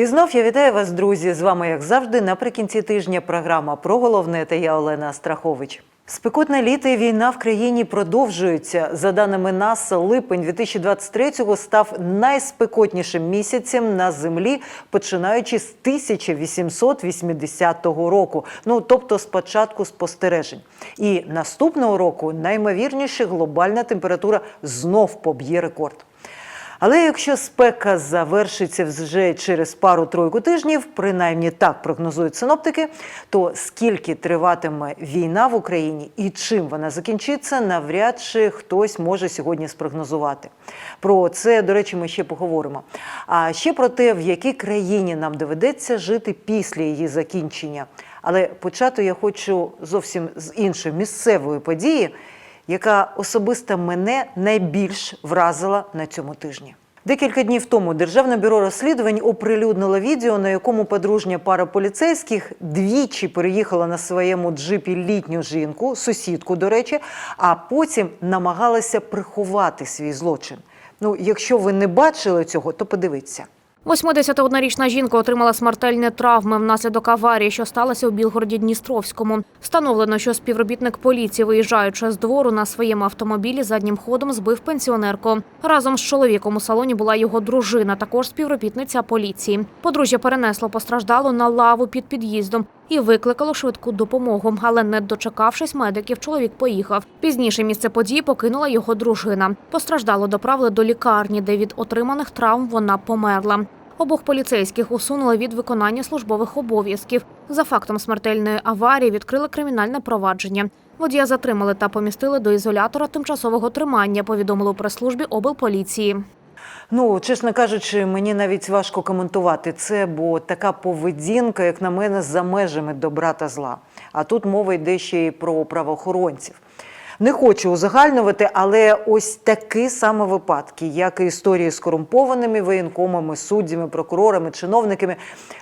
І знов я вітаю вас, друзі. З вами, як завжди, наприкінці тижня програма про головне та я Олена Страхович. Спекотне літо і війна в країні продовжується. За даними НАСА, липень 2023-го став найспекотнішим місяцем на землі, починаючи з 1880 року. Ну тобто з початку спостережень. І наступного року наймовірніше глобальна температура знов поб'є рекорд. Але якщо спека завершиться вже через пару-тройку тижнів, принаймні так прогнозують синоптики, то скільки триватиме війна в Україні і чим вона закінчиться, навряд чи хтось може сьогодні спрогнозувати. Про це, до речі, ми ще поговоримо. А ще про те, в якій країні нам доведеться жити після її закінчення. Але почати я хочу зовсім з іншої місцевої події яка особисто мене найбільш вразила на цьому тижні. Декілька днів тому Державне бюро розслідувань оприлюднило відео, на якому подружня пара поліцейських двічі переїхала на своєму джипі літню жінку, сусідку, до речі, а потім намагалася приховати свій злочин. Ну, якщо ви не бачили цього, то подивіться. 81-річна жінка отримала смертельні травми внаслідок аварії, що сталося у Білгороді Дністровському. Встановлено, що співробітник поліції, виїжджаючи з двору на своєму автомобілі, заднім ходом збив пенсіонерку. Разом з чоловіком у салоні була його дружина, також співробітниця поліції. Подружжя перенесло постраждалу на лаву під під'їздом і викликало швидку допомогу. Але не дочекавшись медиків, чоловік поїхав. Пізніше місце події покинула його дружина. Постраждало доправили до лікарні, де від отриманих травм вона померла. Обох поліцейських усунули від виконання службових обов'язків. За фактом смертельної аварії відкрили кримінальне провадження. Водія затримали та помістили до ізолятора тимчасового тримання. Повідомили у прес-службі облполіції. Ну, чесно кажучи, мені навіть важко коментувати це, бо така поведінка, як на мене, за межами добра та зла. А тут мова йде ще й про правоохоронців. Не хочу узагальнювати, але ось такі саме випадки, як і історії з корумпованими воєнкомами, суддями, прокурорами, чиновниками,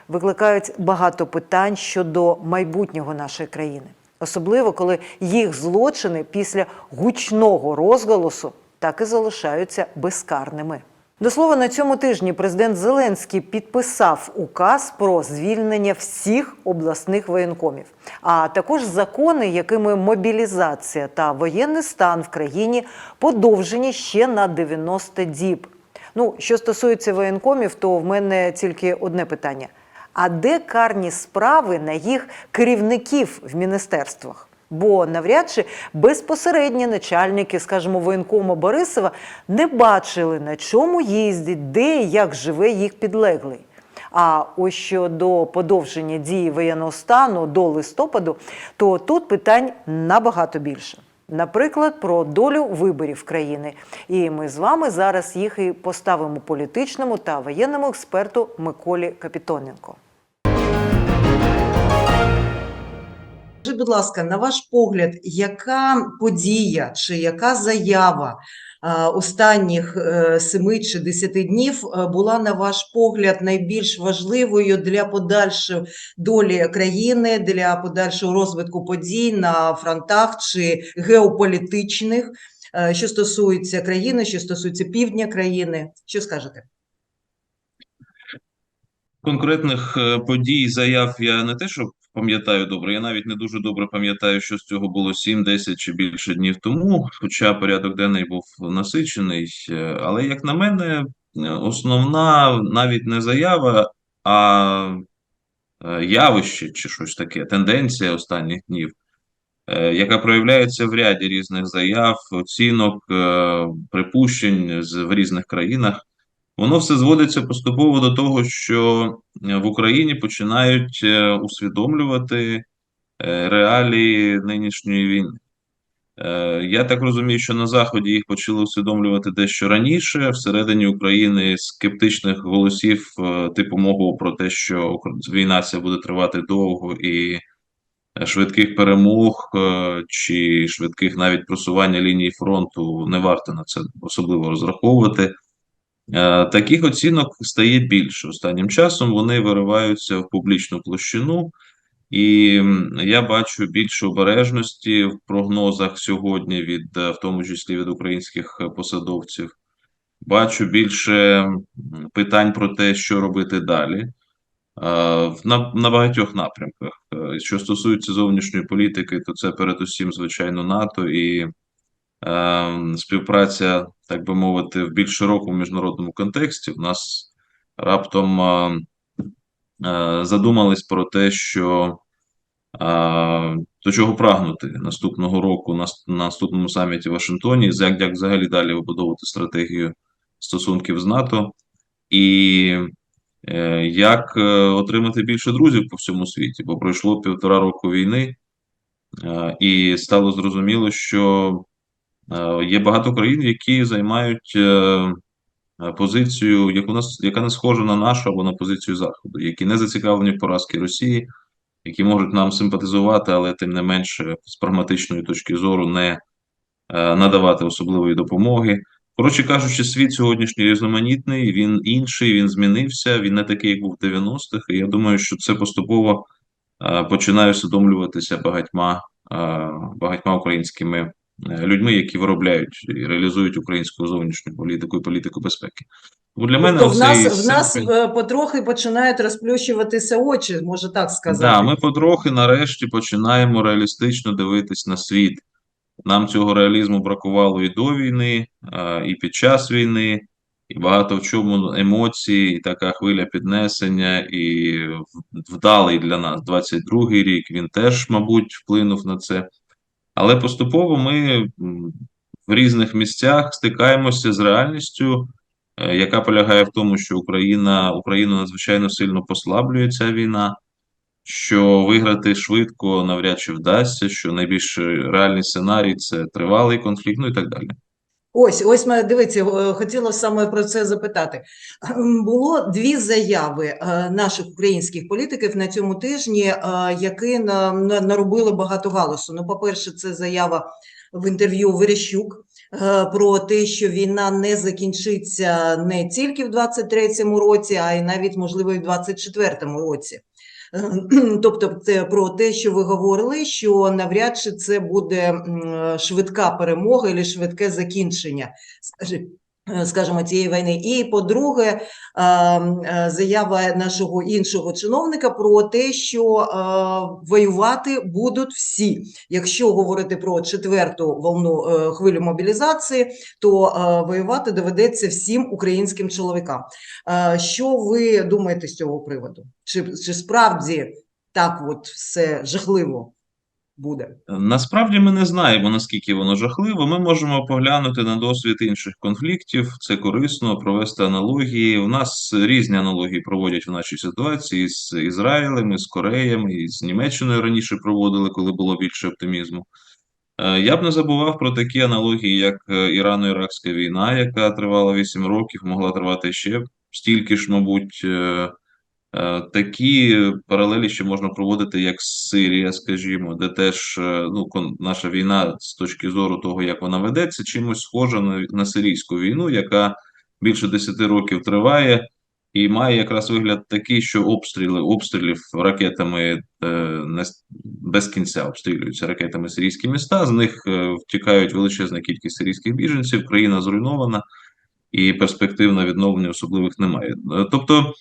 викликають багато питань щодо майбутнього нашої країни. Особливо, коли їх злочини після гучного розголосу так і залишаються безкарними. До слова, на цьому тижні президент Зеленський підписав указ про звільнення всіх обласних воєнкомів, а також закони, якими мобілізація та воєнний стан в країні подовжені ще на 90 діб. Ну, що стосується воєнкомів, то в мене тільки одне питання: а де карні справи на їх керівників в міністерствах? Бо навряд чи безпосередні начальники, скажімо, воєнкому Борисова не бачили, на чому їздить, де і як живе їх підлеглий. А ось щодо подовження дії воєнного стану до листопаду, то тут питань набагато більше. Наприклад, про долю виборів країни. І ми з вами зараз їх і поставимо політичному та воєнному експерту Миколі Капітоненко. Скажіть, будь ласка, на ваш погляд, яка подія чи яка заява останніх е, семи чи десяти днів е, була, на ваш погляд, найбільш важливою для подальшої долі країни, для подальшого розвитку подій на фронтах чи геополітичних, е, що стосується країни, що стосується півдня країни? Що скажете? Конкретних подій, заяв я не те, що пам'ятаю добре, я навіть не дуже добре пам'ятаю, що з цього було 7, 10 чи більше днів тому, хоча порядок денний був насичений. Е, Але, як на мене, е, основна навіть не заява, а е, явище чи щось таке, тенденція останніх днів, яка проявляється в ряді різних заяв, оцінок, припущень в різних країнах. Воно все зводиться поступово до того, що е, в Україні починають е, усвідомлювати е, реалії нинішньої війни. Я так розумію, що на Заході їх почали усвідомлювати дещо раніше. Всередині України скептичних голосів, типу мого про те, що війна ця буде тривати довго і швидких перемог чи швидких навіть просування лінії фронту не варто на це особливо розраховувати. Е, Таких оцінок стає більше останнім часом. Вони вириваються в публічну площину, і я бачу більше обережності в прогнозах сьогодні, від е, в тому числі від українських е, посадовців. Бачу більше питань про те, що робити далі. на, на багатьох напрямках. Що стосується зовнішньої політики, то це передусім, звичайно, НАТО і співпраця, так би мовити, в більш широкому міжнародному контексті. У нас раптом е, е, задумались про те, що до чого прагнути наступного року на, наступному саміті в Вашингтоні, як, як взагалі далі вибудовувати стратегію стосунків з НАТО, і е, як е, отримати більше друзів по всьому світі, бо пройшло півтора року війни, е, і стало зрозуміло, що е, є багато країн, які займають е, е, позицію, яку нас, яка не схожа на нашу або на позицію Заходу, які не зацікавлені в поразці Росії, які можуть нам симпатизувати, але тим не менше, з прагматичної точки зору, не е, надавати особливої допомоги. Коротше кажучи, світ сьогоднішній різноманітний, він інший, він змінився, він не такий, як був в 90-х. І я думаю, що це поступово е, починає усвідомлюватися багатьма, е, багатьма українськими е, людьми, які виробляють і реалізують українську зовнішню політику і політику безпеки. Тому для мене Тобто в нас, в нас е, потрохи починають розплющуватися очі, може так сказати. Да, ми потрохи нарешті починаємо реалістично дивитись на світ. Нам цього реалізму бракувало і до війни, і під час війни, і багато в чому емоції, і така хвиля піднесення, і вдалий для нас 22-й рік. Він теж, мабуть, вплинув на це. Але поступово ми в різних місцях стикаємося з реальністю, е, яка полягає в тому, що Україна, Україну надзвичайно сильно послаблює ця війна що виграти швидко навряд чи вдасться, що найбільш реальний сценарій це тривалий конфлікт, ну і так далі. Ось, ось ми дивіться, е, хотіла саме про це запитати. Ем, Було дві заяви е, наших українських політиків на цьому тижні, е, які на- на- наробили багато галасу. Ну, по-перше, це заява в інтерв'ю Верещук про те, що війна не закінчиться не тільки в 23-му році, а й навіть можливо і в 24-му році. Е, Тобто, це про те, що ви говорили, що навряд чи це буде швидка перемога і швидке закінчення, е, скажімо, цієї війни. І по-друге, е, е, заява нашого іншого чиновника про те, що е, воювати будуть всі. Якщо говорити про четверту волну е, хвилю мобілізації, то е, воювати доведеться всім українським чоловікам. Е, Що ви думаєте з цього приводу? Чи, чи справді так от все жахливо буде? Насправді ми не знаємо, наскільки воно жахливо. Ми можемо поглянути на досвід інших конфліктів. Це корисно провести аналогії. У нас різні аналогії проводять в нашій ситуації з Ізраїлем, з Кореєм, і з Німеччиною раніше проводили, коли було більше оптимізму. Е, Я б не забував про такі аналогії, як е, Ірано-Іракська війна, яка тривала 8 років, могла тривати ще стільки ж, мабуть. Е, Такі паралелі ще можна проводити, як Сирія, скажімо, де теж е, ну, наша війна з точки зору того, як вона ведеться, чимось схожа на, на сирійську війну, яка більше 10 років триває, і має якраз вигляд такий, що обстріли обстрілів ракетами е, без кінця обстрілюються ракетами сирійські міста. З них е, втікають величезна кількість сирійських біженців, країна зруйнована, і перспектив на відновлення особливих немає. Тобто.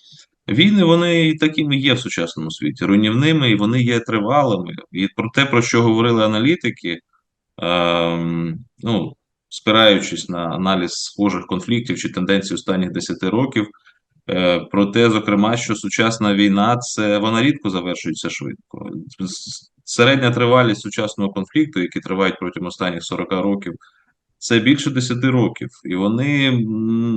Війни вони і такими є в сучасному світі, руйнівними, і вони є тривалими. І про те, про що говорили аналітики, ем, ну, спираючись на аналіз схожих конфліктів чи тенденцій останніх 10 років, е, про те, зокрема, що сучасна війна це вона рідко завершується швидко. Середня тривалість сучасного конфлікту, який тривають протягом останніх 40 років, це більше 10 років, і вони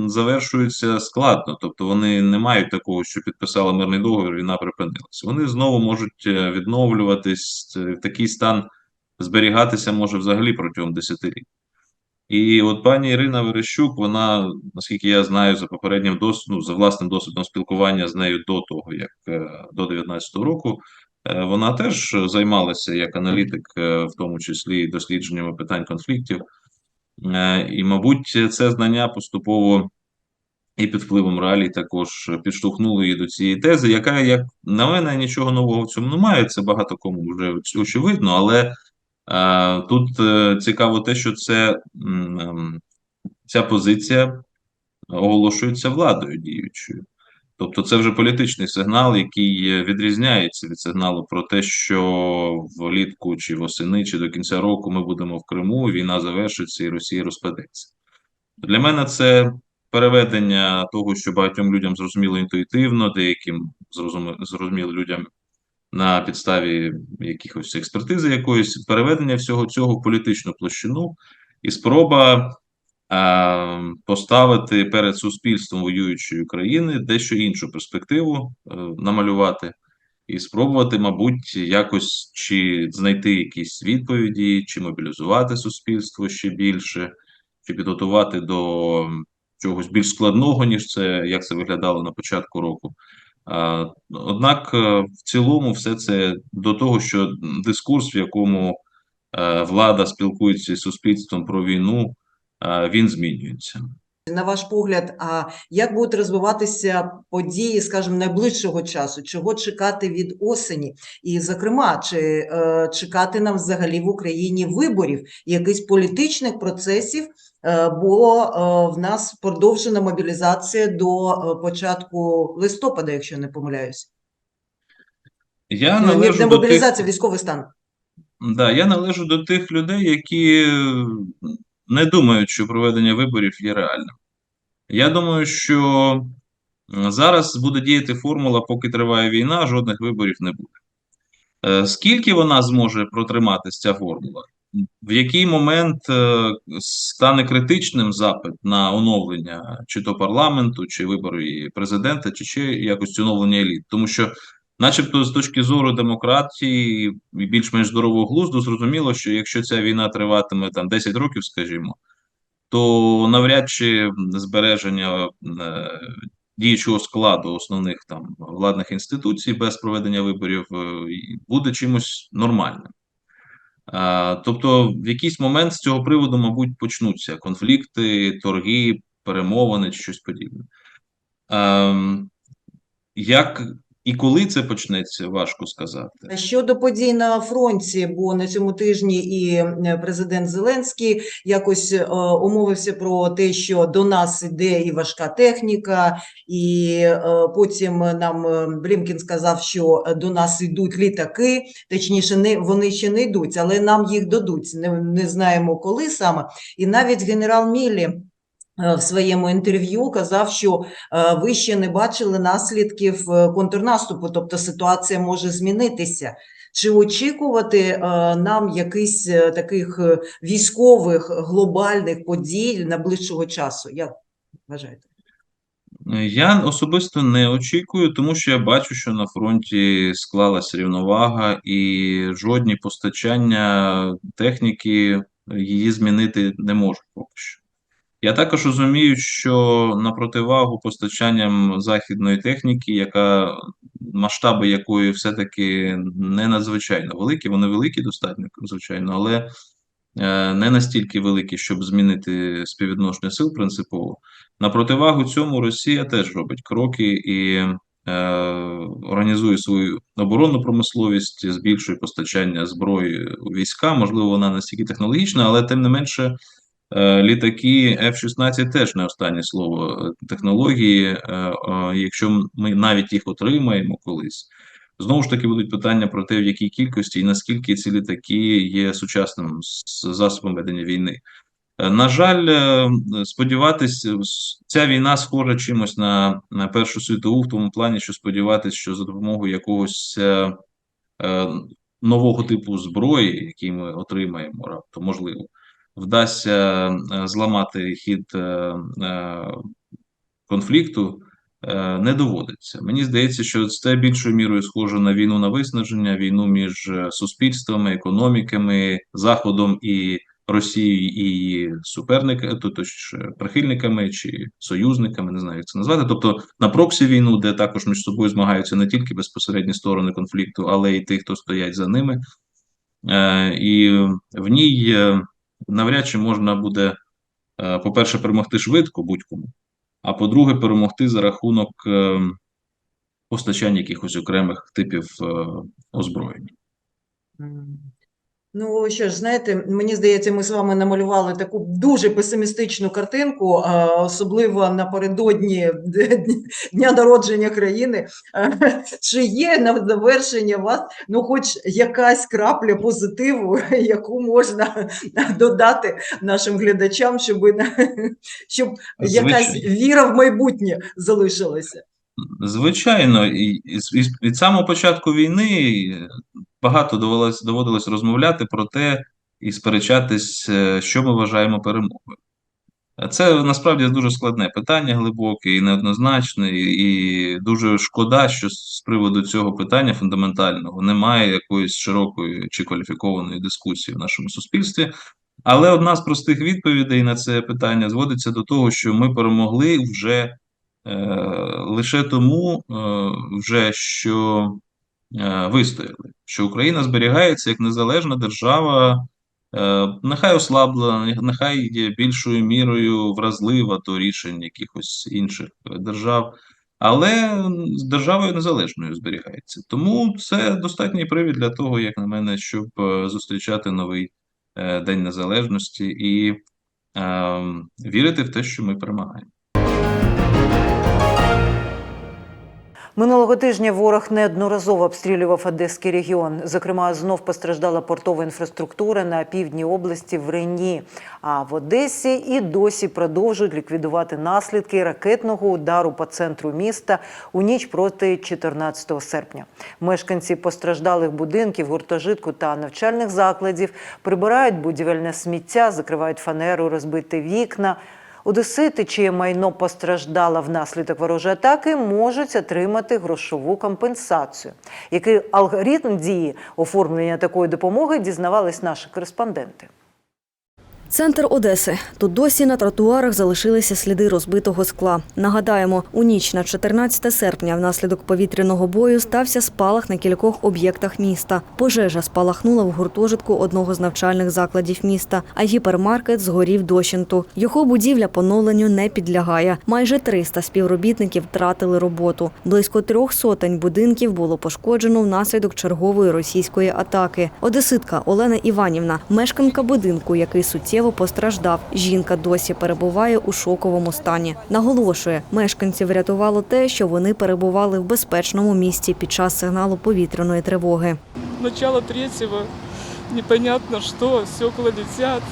завершуються складно. Тобто вони не мають такого, що підписали мирний договір, війна припинилася. Вони знову можуть е, відновлюватись е, в такий стан, зберігатися може взагалі протягом 10 років. І от пані Ірина Верещук, вона, наскільки я знаю, за попереднім досвідом, ну, за власним досвідом спілкування з нею до того, як е, до 19-го року, е, вона теж займалася як аналітик, е, в тому числі дослідженнями питань конфліктів. Е, І, мабуть, це знання поступово і під впливом реалій також підштовхнуло її до цієї тези, яка, як на мене, нічого нового в цьому немає. Це багато кому вже очевидно, але е, тут е, цікаво те, що це ем, ця позиція оголошується владою діючою. Тобто це вже політичний сигнал, який е, відрізняється від сигналу про те, що влітку чи восени, чи до кінця року ми будемо в Криму, війна завершиться і Росія розпадеться. Для мене це переведення того, що багатьом людям зрозуміло інтуїтивно, деяким зрозуміло, людям на підставі якихось експертизи якоїсь, переведення всього цього в політичну площину і спроба поставити перед суспільством воюючої країни дещо іншу перспективу е, намалювати. І спробувати, мабуть, якось чи знайти якісь відповіді, чи мобілізувати суспільство ще більше, чи підготувати до чогось більш складного, ніж це, як це виглядало на початку року. Однак, е, в цілому, все це до того, що дискурс, в якому е, влада спілкується з суспільством про війну, е, він змінюється. На ваш погляд, а як будуть розвиватися події, скажімо, найближчого часу? Чого чекати від осені? І, зокрема, чи е, чекати нам взагалі в Україні виборів, якихось політичних процесів? Е, бо е, в нас продовжена мобілізація до е, початку листопада, якщо не помиляюсь. Я Ну, належу не до тих, військовий стан. да, я належу до тих людей, які е, не думають, що проведення виборів є реальним. Я думаю, що зараз буде діяти формула, поки триває війна, жодних виборів не буде. Е, Скільки вона зможе протриматись, ця формула? В який момент е, стане критичним запит на оновлення чи то парламенту, чи вибори президента, чи ще якось оновлення еліт? Тому що, начебто, з точки зору демократії і більш-менш здорового глузду, зрозуміло, що якщо ця війна триватиме там 10 років, скажімо, то навряд чи збереження е, діючого складу основних там владних інституцій без проведення виборів е, буде чимось нормальним. Е, Тобто, в якийсь момент з цього приводу, мабуть, почнуться конфлікти, торги, перемовини чи щось подібне. Ем, Як і коли це почнеться, важко сказати. Щодо подій на фронті, бо на цьому тижні і е, президент Зеленський якось е, умовився про те, що до нас іде і важка техніка, і е, потім нам Блінкін сказав, що до нас йдуть літаки, точніше, не вони ще не йдуть, але нам їх дадуть. Не, не знаємо коли саме. І навіть генерал Міллі е, в своєму інтерв'ю казав, що е, ви ще не бачили наслідків е, контрнаступу, тобто ситуація може змінитися. Чи очікувати е, нам якихось е, таких е, військових глобальних подій найближчого часу? Як вважаєте? Я особисто не очікую, тому що я бачу, що на фронті склалась рівновага, і жодні постачання техніки її змінити не можуть поки що. Я також розумію, що на противагу постачанням західної техніки, яка масштаби якої все-таки не надзвичайно великі, вони великі достатньо, звичайно, але е, не настільки великі, щоб змінити співвідношення сил принципово. На противагу цьому Росія теж робить кроки і е, організує свою оборонну промисловість, збільшує постачання зброї у війська. Можливо, вона настільки технологічна, але тим не менше. Е, Літаки F-16 теж не останнє слово технології. Е, е, Якщо ми навіть їх отримаємо колись, знову ж таки будуть питання про те, в якій кількості і наскільки ці літаки є сучасним засобом ведення війни. На жаль, сподіватись, е, ця війна схожа чимось на, Першу світову, в тому плані, що сподіватись, що за допомогою якогось нового типу зброї, який ми отримаємо раптом, можливо, вдасться е, зламати хід е, е, конфлікту, не доводиться. Мені здається, що це більшою мірою схоже на війну на виснаження, війну між суспільствами, економіками, Заходом і Росією і суперниками, то прихильниками чи союзниками, не знаю, як це назвати. Тобто на проксі війну, де також між собою змагаються не тільки безпосередні сторони конфлікту, але й ті, хто стоять за ними. І в ній навряд чи можна буде, е, по-перше, перемогти швидко будь-кому, а по-друге, перемогти за рахунок е, постачання якихось окремих типів е, озброєння. Ну, що ж, знаєте, мені здається, ми з вами намалювали таку дуже песимістичну картинку, особливо напередодні дня- народження країни. Чи є на завершення вас, ну, хоч якась крапля позитиву, яку можна додати нашим глядачам, щоб, щоб якась віра в майбутнє залишилася? Звичайно, і, і, від самого початку війни е, багато довелось, доводилось розмовляти про те і сперечатись, е, що ми вважаємо перемогою. Це насправді дуже складне питання, глибоке і неоднозначне, і, дуже шкода, що з приводу цього питання фундаментального немає якоїсь широкої чи кваліфікованої дискусії в нашому суспільстві. Але одна з простих відповідей на це питання зводиться до того, що ми перемогли вже лише тому, е, вже що е, вистояли, що Україна зберігається як незалежна держава, е, нехай ослаблена, нехай є більшою мірою вразлива до рішень якихось інших е, держав, але з державою незалежною зберігається. Тому це достатній привід для того, як на мене, щоб е, зустрічати новий е, День Незалежності і е, вірити в те, що ми перемагаємо. Минулого тижня ворог неодноразово обстрілював Одеський регіон. Зокрема, знов постраждала портова інфраструктура на півдні області в Рені. А в Одесі і досі продовжують ліквідувати наслідки ракетного удару по центру міста у ніч проти 14 серпня. Мешканці постраждалих будинків, гуртожитку та навчальних закладів прибирають будівельне сміття, закривають фанеру, розбити вікна. Одесити, чиє майно постраждало внаслідок ворожої атаки, можуть отримати грошову компенсацію. Який алгоритм дії оформлення такої допомоги дізнавались наші кореспонденти. Центр Одеси. Тут досі на тротуарах залишилися сліди розбитого скла. Нагадаємо, у ніч на 14 серпня внаслідок повітряного бою стався спалах на кількох об'єктах міста. Пожежа спалахнула в гуртожитку одного з навчальних закладів міста, а гіпермаркет згорів дощенту. Його будівля поновленню не підлягає. Майже 300 співробітників втратили роботу. Близько трьох сотень будинків було пошкоджено внаслідок чергової російської атаки. Одеситка Олена Іванівна, мешканка будинку, який суттєво постраждав. Жінка досі перебуває у шоковому стані. Наголошує, мешканців врятувало те, що вони перебували в безпечному місці під час сигналу повітряної тривоги. начало третього, непонятно что, стекла летят,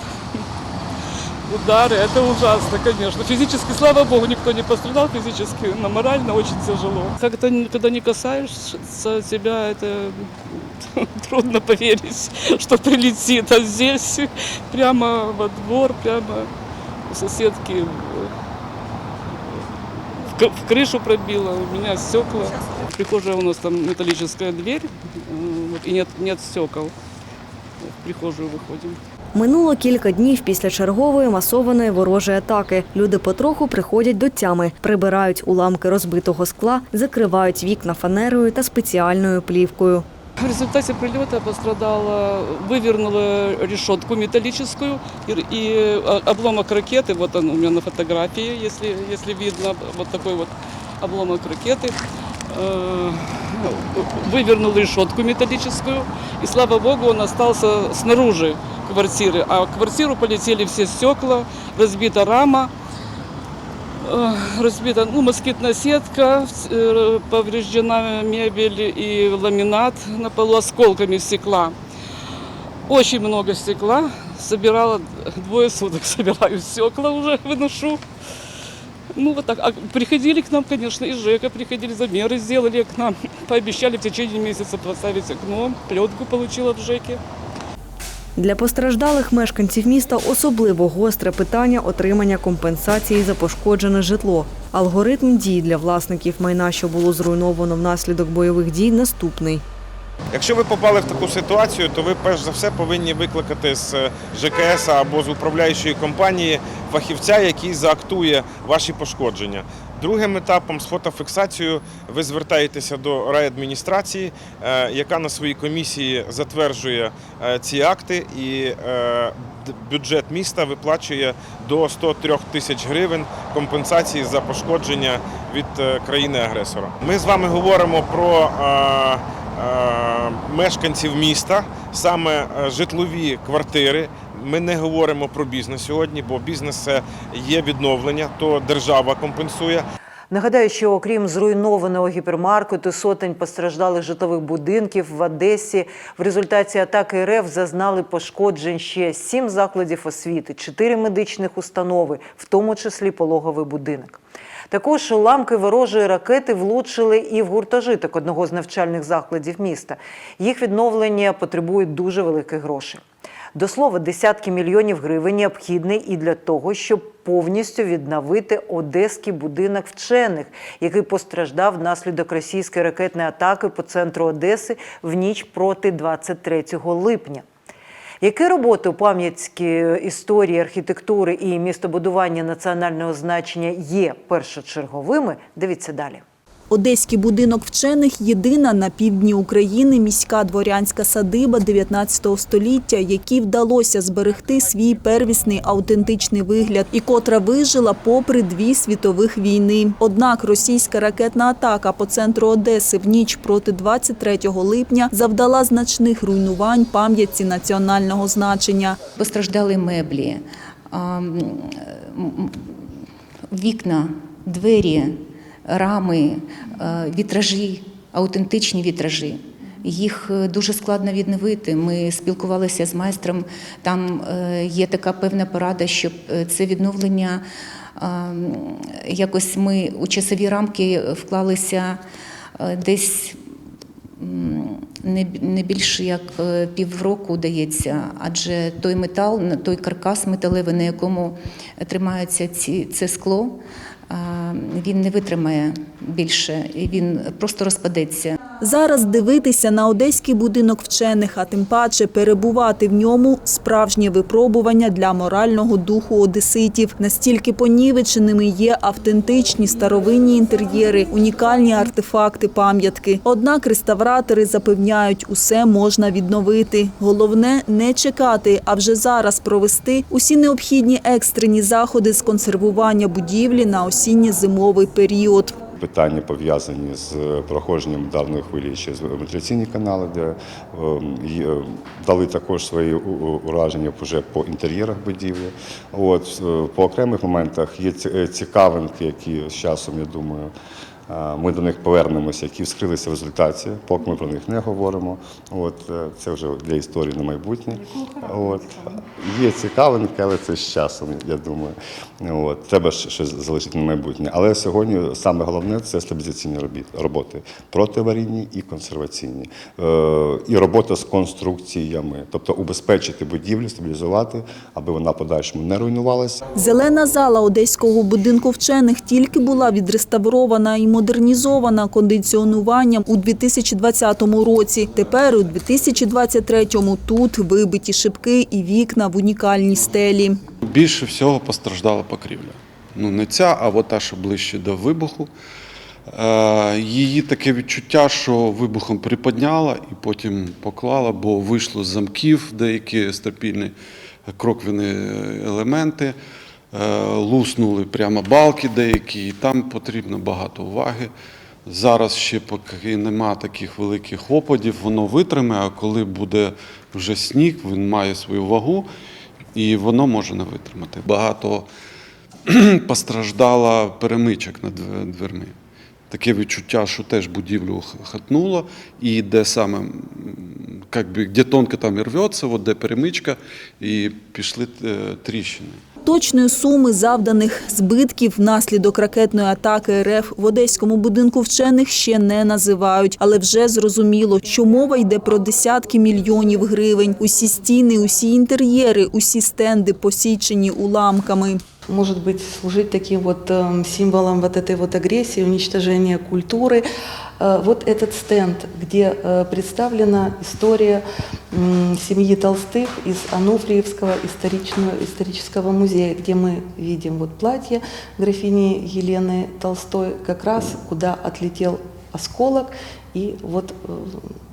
удары, это ужасно, конечно. Физически, слава богу, никто не пострадал физически, но морально очень тяжело. Как-то когда не касаешься тебя, это трудно поверить, что прилетит. А здесь прямо во двор, прямо у соседки в крышу пробило, у меня стекла. Прихожая у нас там металлическая дверь, э, и нет, нет стекол. В прихожую выходим. Минуло кілька днів після чергової масованої ворожої атаки. Люди потроху приходять до тями, прибирають уламки розбитого скла, закривають вікна фанерою та спеціальною плівкою. В результате прилета пострадала, вывернула решетку металлическую и, и а, обломок ракеты, вот он у меня на фотографии, если, если видно, вот такой вот обломок ракеты. Э, Вывернул решетку металлическую, и слава богу, он остался снаружи квартиры, а в квартиру полетели все стекла, разбита рама, Э, разбита ну, москитная сетка, э, повреждена мебель и ламинат на полу осколками стекла. Очень много стекла. Собирала двое суток, собираю стекла уже, выношу. Ну вот так. А приходили к нам, конечно, из ЖЭКа, приходили замеры, сделали к нам. Пообещали в течение месяца поставить окно. Плетку получила в ЖЭКе. Для постраждалих мешканців міста особливо гостре питання отримання компенсації за пошкоджене житло. Алгоритм дій для власників майна, що було зруйновано внаслідок бойових дій, наступний. Якщо ви попали в таку ситуацію, то ви перш за все повинні викликати з ЖКС або з управляючої компанії фахівця, який заактує ваші пошкодження. Другим етапом з фотофіксацією ви звертаєтеся до райадміністрації, е, яка на своїй комісії затверджує е, ці акти, і е, бюджет міста виплачує до 103 тисяч гривень компенсації за пошкодження від е, країни-агресора. Ми з вами говоримо про е, е, мешканців міста, саме е, житлові квартири. Ми не говоримо про бізнес сьогодні, бо бізнес є відновлення, то держава компенсує. Нагадаю, що окрім зруйнованого гіпермаркету, сотень постраждалих житлових будинків в Одесі в результаті атаки РФ зазнали пошкоджень ще сім закладів освіти, чотири медичних установи, в тому числі пологовий будинок. Також уламки ворожої ракети влучили і в гуртожиток одного з навчальних закладів міста. Їх відновлення потребує дуже великих грошей. До слова, десятки мільйонів гривень необхідні і для того, щоб повністю відновити одеський будинок вчених, який постраждав внаслідок російської ракетної атаки по центру Одеси в ніч проти 23 липня. Які роботи у пам'ятській історії, архітектури і містобудування національного значення є першочерговими? Дивіться далі. Одеський будинок вчених – єдина на півдні України міська дворянська садиба 19 століття, якій вдалося зберегти свій первісний аутентичний вигляд і котра вижила попри дві світових війни. Однак російська ракетна атака по центру Одеси в ніч проти 23 липня завдала значних руйнувань пам'ятці національного значення. Постраждали меблі, а, м, м, вікна, двері, рами, е, вітражі, аутентичні вітражі. Їх е, дуже складно відновити. Ми спілкувалися з майстром. Там е, є така певна порада, щоб це відновлення якось ми у часові рамки вклалися десь не, більше як півроку дається, адже той метал, той каркас металевий, на якому тримається ці, це скло, він не витримає більше, і він просто розпадеться. Зараз дивитися на одеський будинок вчених, а тим паче перебувати в ньому – справжнє випробування для морального духу одеситів. Настільки понівеченими є автентичні старовинні інтер'єри, унікальні артефакти, пам'ятки. Однак реставратори запевняють, усе можна відновити. Головне – не чекати, а вже зараз провести усі необхідні екстрені заходи з консервування будівлі на осінньо-зимовий період. Питання пов'язані з проходженням даної хвилі через вентиляційні канали, де е, дали також свої ураження вже по інтер'єрах будівлі. От, е, по окремих моментах є е, цікавинки, які з часом, я думаю, е, ми до них повернемося, які вскрилися в результаті, поки ми про них не говоримо. От, е, це вже для історії на майбутнє. От. Є цікавинки, але це з часом, я думаю. От. Треба щось залишити на майбутнє. Але сьогодні саме головне це стабілізаційні робіт- роботи, протиаварійні і консерваційні. Е, і робота з конструкціями, тобто убезпечити будівлю, стабілізувати, аби вона подальшому не руйнувалася. Зелена зала одеського будинку вчених тільки була відреставрована і модернізована кондиціонуванням у 2020 році. Тепер у 2023 тут вибиті шибки і вікна в унікальній стелі. Більше всього постраждала покрівля. Ну, не ця, а от та, що ближче до вибуху. Е, Її таке відчуття, що вибухом приподняла і потім поклала, бо вийшло з замків деякі стапільні кроквіні елементи, луснули прямо балки деякі, і там потрібно багато уваги. Зараз ще поки нема таких великих опадів, воно витримає, а коли буде вже сніг, він має свою вагу і воно може не витримати. Багато постраждало перемичок над дверми. Таке відчуття, що теж будівлю хатнуло, і де саме, би, де тонко там і рветься, от де перемичка, і пішли е, тріщини. Точної суми завданих збитків внаслідок ракетної атаки РФ в одеському будинку вчених ще не називають, але вже зрозуміло, що мова йде про десятки мільйонів гривень. Усі стіни, усі інтер'єри, усі стенди посічені уламками. Может быть, служить таким вот эм, символом вот этой вот агрессии, уничтожения культуры. Э, Вот этот стенд, где э, представлена история семьи Толстых из Ануфриевского исторического музея, где мы видим вот платье графини Елены Толстой, как раз куда отлетел осколок, и вот э,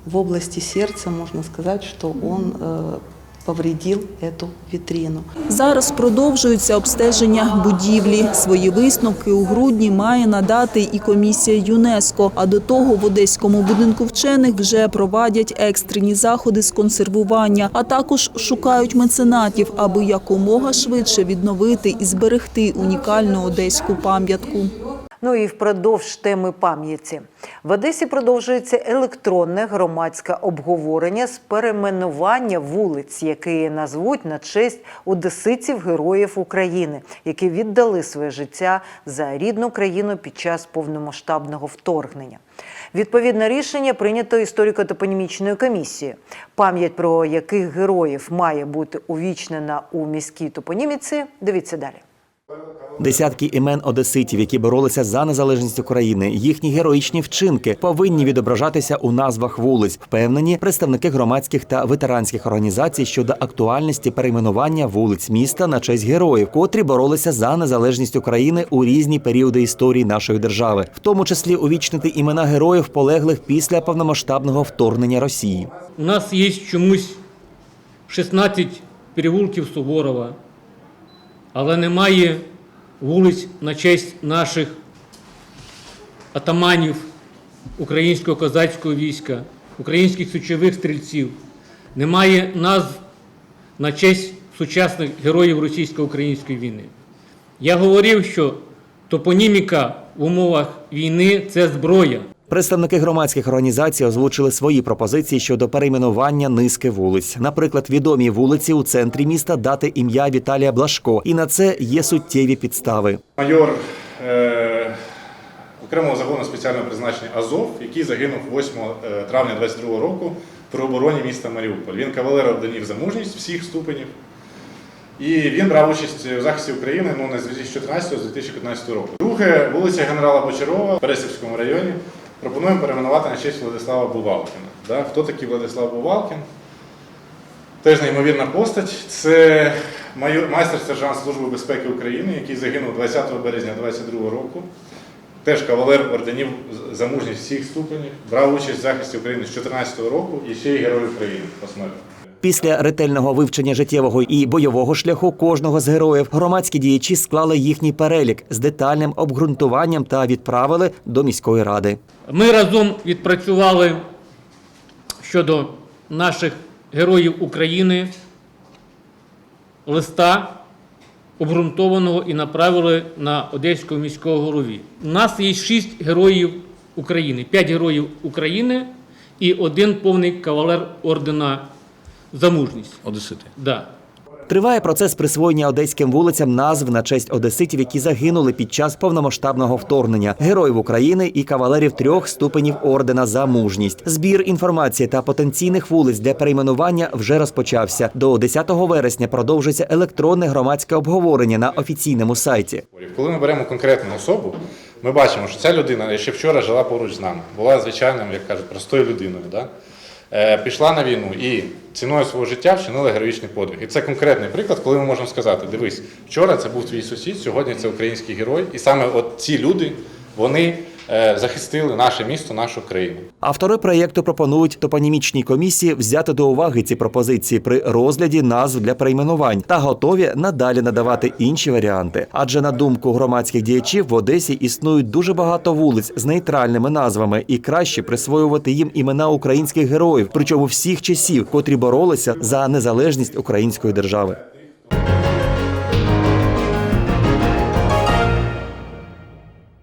в области сердца можно сказать, что он повредил эту витрину. Зараз продовжується обстеження будівлі. Свої висновки у грудні має надати і комісія ЮНЕСКО. А до того в Одеському будинку вчених вже проводять екстрені заходи з консервування, а також шукають меценатів, аби якомога швидше відновити і зберегти унікальну одеську пам'ятку. Ну і впродовж теми пам'яті в Одесі продовжується електронне громадське обговорення з перейменування вулиць, які назвуть на честь одеситів героїв України, які віддали своє життя за рідну країну під час повномасштабного вторгнення. Відповідне рішення прийнято історико-топонімічною комісією, пам'ять про яких героїв має бути увічнена у міській топоніміці. Дивіться далі. Десятки імен одеситів, які боролися за незалежність України, їхні героїчні вчинки повинні відображатися у назвах вулиць, впевнені представники громадських та ветеранських організацій щодо актуальності перейменування вулиць міста на честь героїв, котрі боролися за незалежність України у різні періоди історії нашої держави, в тому числі увічнити імена героїв, полеглих після повномасштабного вторгнення Росії. У нас є чомусь 16 переулків Суворова, але немає вулиць на честь наших атаманів українського козацького війська, українських сучових стрільців. Немає назв на честь сучасних героїв російсько-української війни. Я говорив, що топоніміка в умовах війни це зброя. Представники громадських організацій озвучили свої пропозиції щодо перейменування низки вулиць. Наприклад, відомі вулиці у центрі міста дати ім'я Віталія Блашко, і на це є суттєві підстави. майор е, окремого загону спеціального призначення Азов, який загинув 8 е, травня 22 року при обороні міста Маріуполь. Він кавалер орденів за мужність всіх ступенів. І він брав участь у захисті України ну, не з 2014 з 2015 року. Друге, вулиця генерала Бочарова в Пересівському районі. Пропонуємо перейменувати на честь Владислава Бувалкіна. Да? Хто такий Владислав Бувалкін? Теж неймовірна постать. Це майстер-сержант Служби безпеки України, який загинув 20 березня 2022 року. Теж кавалер орденів за мужність всіх ступенів, брав участь в захисті України з 2014 року і ще й Герой України посмертно. Після ретельного вивчення життєвого і бойового шляху кожного з героїв громадські діячі склали їхній перелік з детальним обґрунтуванням та відправили до міської ради. Ми разом відпрацювали щодо наших героїв України листа обґрунтованого і направили на Одеського міського голові. У нас є шість героїв України, п'ять героїв України і один повний кавалер ордена за мужність. Одесити. Да. Триває процес присвоєння одеським вулицям назв на честь одеситів, які загинули під час повномасштабного вторгнення, героїв України і кавалерів трьох ступенів ордена за мужність. Збір інформації та потенційних вулиць для перейменування вже розпочався. До 10 вересня продовжується електронне громадське обговорення на офіційному сайті. Коли ми беремо конкретну особу, ми бачимо, що ця людина ще вчора жила поруч з нами, була звичайним, як кажуть, простою людиною. Да? Е, пішла на війну і ціною свого життя вчинила героїчний подвиг. І це конкретний приклад, коли ми можемо сказати: дивись, вчора це був твій сусід, сьогодні це український герой, і саме от ці люди вони захистили наше місто, нашу країну. Автори проєкту пропонують топонімічній комісії взяти до уваги ці пропозиції при розгляді назв для перейменувань та готові надалі надавати інші варіанти. Адже на думку громадських діячів в Одесі існують дуже багато вулиць з нейтральними назвами, і краще присвоювати їм імена українських героїв, причому всіх часів, котрі боролися за незалежність української держави.